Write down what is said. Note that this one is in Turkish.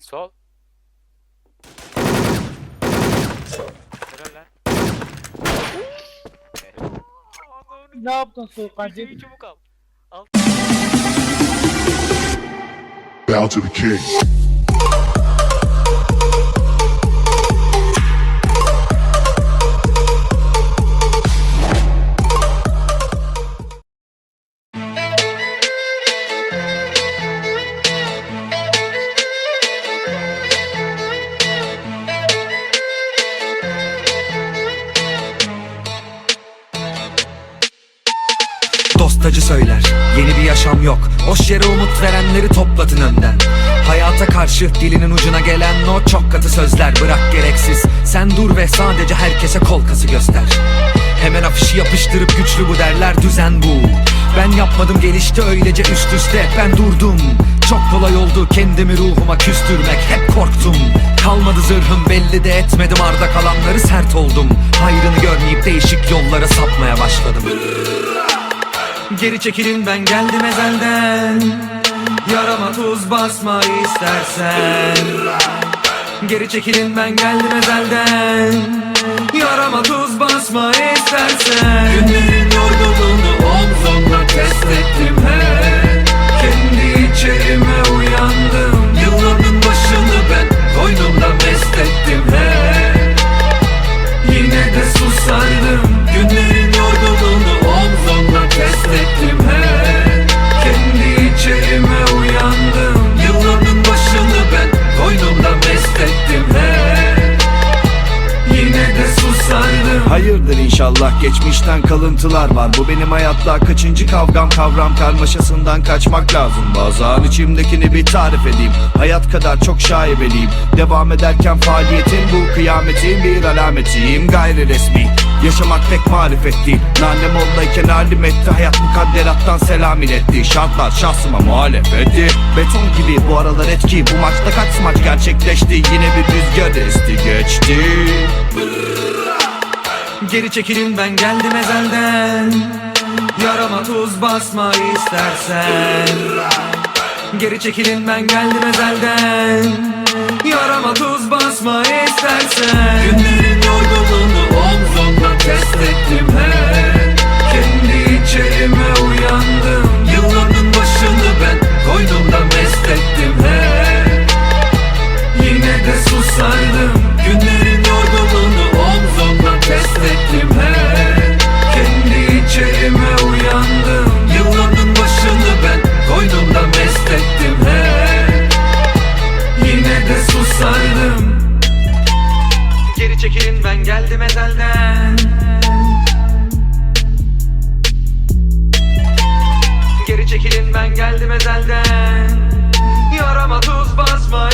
Sol. Helal lan. Ne yaptın Soğukancı? Videoyu çabuk al. Al. Bow to the king. Dostacı söyler. Yeni bir yaşam yok. Boş yere umut verenleri toplatın önden. Hayata karşı dilinin ucuna gelen o çok katı sözler. Bırak gereksiz. Sen dur ve sadece herkese kol kası göster. Hemen afişi yapıştırıp güçlü bu derler. Düzen bu. Ben yapmadım gelişti öylece üst üste ben durdum. Çok kolay oldu kendimi ruhuma küstürmek. Hep korktum. Kalmadı zırhım belli de etmedim. Arda kalanları sert oldum. Hayrını görmeyip değişik yollara sapmaya başladım Geri çekilin ben geldim ezelden. Yarama tuz basma istersen. Geri çekilin ben geldim ezelden. Yarama tuz basma istersen de susardım Hayırdır inşallah geçmişten kalıntılar var. Bu benim hayatta kaçıncı kavgam? Kavram karmaşasından kaçmak lazım. Bazı an içimdekini bir tarif edeyim. Hayat kadar çok şaibeliyim. Devam ederken faaliyetin bu. Kıyametin bir alametiyim. Gayri resmi. Yaşamak pek marifet değil. Nanem oldayken halim etti. Hayat mukadderattan selam iletti. Şartlar şahsıma muhalefetti Beton gibi bu aralar etki. Bu maçta kaç smaç gerçekleşti? Yine bir rüzgar esti. Geçti Geri çekilin ben geldim ezelden. Yarama tuz basma istersen. Geri çekilin ben geldim ezelden. Yarama tuz basma istersen. Günlerin yorgunluğunu omzumda test Susardım Geri çekilin ben geldim ezelden. Geri çekilin ben geldim ezelden. Yarama tuz basma